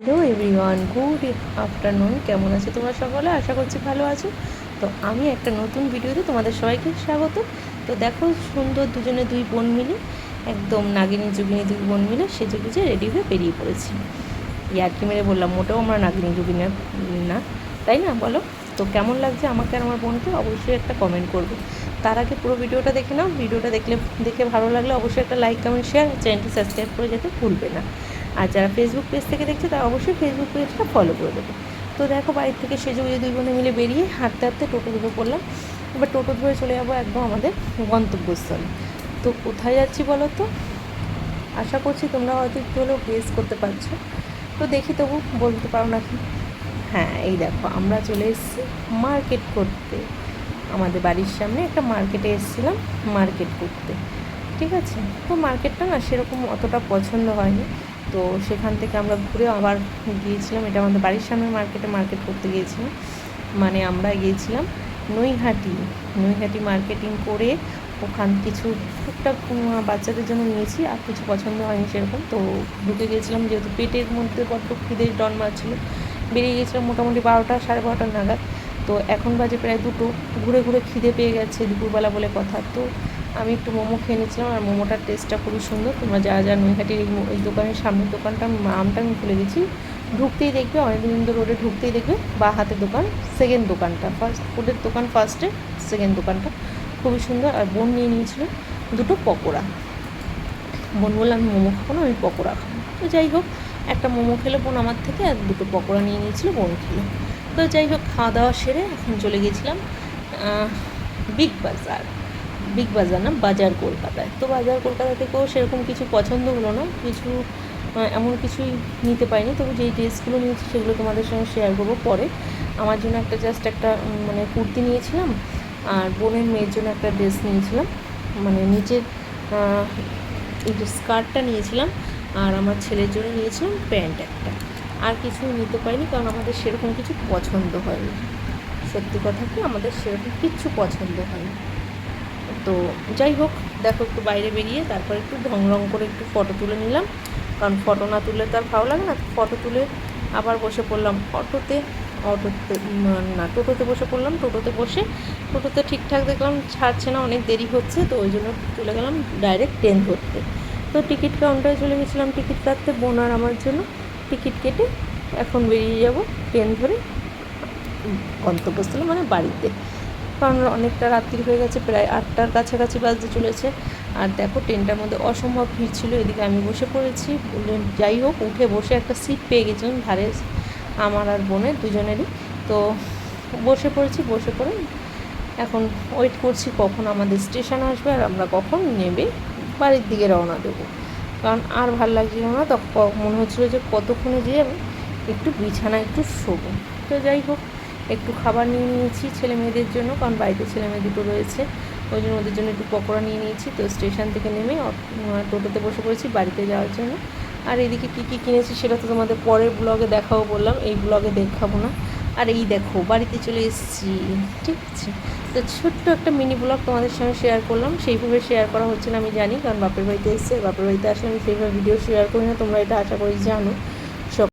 Hello everyone, good afternoon. কেমন আছো তোমরা সকলে? আশা করছি ভালো আছো। তো আমি একটা নতুন ভিডিওতে তোমাদের সবাইকে স্বাগত। তো দেখো, সুন্দর দুজনে দুই বোন মিলে, একদম নাগিনী, যোগিনী দুই বোন মিলে সেজে গুজে রেডি হয়ে বেরিয়ে পড়েছি। ইয়ার্কি মেরে বললাম, মোটেও আমরা নাগিনী, যোগিনী না তাই না? বলো। তো কেমন লাগছে আমাকে আর আমার বোনকে? অবশ্যই একটা কমেন্ট করবে। তার আগে পুরো ভিডিওটা দেখে নাও। ভিডিওটা দেখলে, দেখে ভালো লাগলে অবশ্যই একটা লাইক কমেন্ট শেয়ার চ্যানেলটি সাবস্ক্রাইব করে যেতে ভুলবে না। আর যারা ফেসবুক পেজ থেকে দেখছে, তারা অবশ্যই ফেসবুক পেজটা ফলো করে দেবে। তো দেখো, বাড়ির থেকে সেজে গুজে দুই বোনে মিলে বেরিয়ে হাঁটতে হাঁটতে টোটো ধরে পড়লাম। এবার টোটো ধরে চলে যাব একদম আমাদের গন্তব্যস্থলে। তো কোথায় যাচ্ছি বলো তো? আশা করছি তোমরা হয়তো একটু হলেও গেস করতে পারছ। তো দেখি তবু, বলতে পারো নাকি? হ্যাঁ এই দেখো, আমরা চলে এসেছি মার্কেট করতে। আমাদের বাড়ির সামনে একটা মার্কেটে এসেছিলাম মার্কেট করতে। ঠিক আছে? তো মার্কেটটা না সেরকম অতটা পছন্দ হয়নি। তো সেখান থেকে আমরা ঘুরে আবার গিয়েছিলাম। এটা আমাদের বাড়ির সামনে মার্কেটে মার্কেট করতে গিয়েছিলাম। মানে আমরা গিয়েছিলাম নৈহাটি। নৈহাটি মার্কেটিং করে ওখান কিছু টুকটাক বাচ্চাদের জন্য নিয়েছি আর কিছু পছন্দ হয়নি সেরকম। তো ঢুকে গিয়েছিলাম যেহেতু পেটের মধ্যে বড্ড খিদে ডন মারছিল বেরিয়ে গিয়েছিলাম মোটামুটি বারোটা সাড়ে বারোটা নাগাদ। তো এখন বাজে প্রায় দুটো। ঘুরে ঘুরে খিদে পেয়ে গেছে দুপুরবেলা বলে কথা। তো আমি একটু মোমো খেয়ে নিয়েছিলাম আর মোমোটার টেস্টটা খুবই সুন্দর। তোমরা যা যা নৈহাটির এই দোকানের সামনের দোকানটা, আমি নামটা আমি খুলে গেছি ঢুকতেই দেখবে, অনেকদিন রোডে ঢুকতেই দেখবে, বা হাতের দোকান সেকেন্ড দোকানটা। ফার্স্ট ফুডের দোকান ফার্স্টে সেকেন্ড দোকানটা। খুবই সুন্দর, আর বোন নিয়ে নিয়েছিল দুটো পকোড়া। বোন বলল, আমি মোমো খাব না, আমি পকোড়া খাব। তো যাই হোক, একটা মোমো খেলো বোন আমার থেকে, আর দুটো পকোড়া নিয়ে নিয়েছিল, বোন খেলো। তো যাই হোক, খাওয়া দাওয়া সেরে এখন চলে গেছিলাম বিগ বাজার বিগ বাজার না বাজার কলকাতায়। তো বাজার কলকাতা থেকেও সেরকম কিছু পছন্দ হলো না, কিছু এমন কিছুই নিতে পারিনি। তবে যেই ড্রেসগুলো নিয়েছি সেগুলো তোমাদের সঙ্গে শেয়ার করব পরে। আমার জন্য একটা জাস্ট একটা মানে কুর্তি নিয়েছিলাম, আর বোনের মেয়ের জন্য একটা ড্রেস নিয়েছিলাম। মানে নিচের স্কার্টটা নিয়েছিলাম, আর আমার ছেলের জন্য নিয়েছিলাম প্যান্ট একটা। আর কিছু নিতে পারিনি, কারণ আমাদের সেরকম কিছু পছন্দ হয়নি। সত্যি কথা কি, আমাদের সেরকম কিচ্ছু পছন্দ হয়নি। তো যাই হোক, দেখো একটু বাইরে বেরিয়ে তারপর একটু ঢং রং করে একটু ফটো তুলে নিলাম। কারণ ফটো না তুললে তো আর ভালো লাগে না ফটো তুলে আবার বসে পড়লাম অটোতে অটোতে না, টোটোতে বসে পড়লাম। টোটোতে বসে টোটোতে ঠিকঠাক দেখলাম ছাড়ছে না, অনেক দেরি হচ্ছে, তো ওই জন্য চলে গেলাম ডাইরেক্ট ট্রেন ধরতে। তো টিকিট কাউন্টারে চলে গেছিলাম টিকিট কাটতে বোনার আমার জন্য। টিকিট কেটে এখন বেরিয়ে যাব ট্রেন ধরে গন্তব্যস্থলে মানে বাড়িতে। কারণ অনেকটা রাত্রি হয়ে গেছে, প্রায় আটটার কাছাকাছি বাজতে চলেছে। আর দেখো, ট্রেনটার মধ্যে অসম্ভব ভিড় ছিল। এদিকে আমি বসে পড়েছি। যাই হোক, উঠে বসে একটা সিট পেয়ে গেছিলাম ধারে, আমার আর বোনের দুজনেরই। তো বসে পড়েছি, বসে পড়ে এখন ওয়েট করছি কখন আমাদের স্টেশন আসবে আর আমরা কখন নেবে, বাড়ির দিকে রওনা দেবো। কারণ আর ভালো লাগছিল না। তখন মনে হচ্ছিল যে কতক্ষণে যেয়ে আমি একটু বিছানা একটু শোবো। তো যাই হোক, একটু খাবার নিয়ে নিয়েছি ছেলে মেয়েদের জন্য, কারণ বাড়িতে ছেলে মেয়ে দুটো রয়েছে। ওই জন্য ওদের জন্য একটু পকোড়া নিয়ে নিয়েছি। তো স্টেশন থেকে নেমে টোটোতে বসে পড়েছি বাড়িতে যাওয়ার জন্য। আর এদিকে কী কী কিনেছি সেটা তো তোমাদের পরের ব্লগে দেখাবো বললাম। এই ব্লগে দেখাবো না। আর এই দেখো, বাড়িতে চলে এসেছি। ঠিক আছে? তো ছোট্ট একটা মিনি ব্লগ তোমাদের সঙ্গে শেয়ার করলাম। সেইভাবে শেয়ার করা হচ্ছে না, আমি জানি, কারণ বাপের বাড়িতে এসছে। বাপের বাড়িতে আসলে আমি সেইভাবে ভিডিও শেয়ার করি না, তোমরা এটা আশা করি জানো।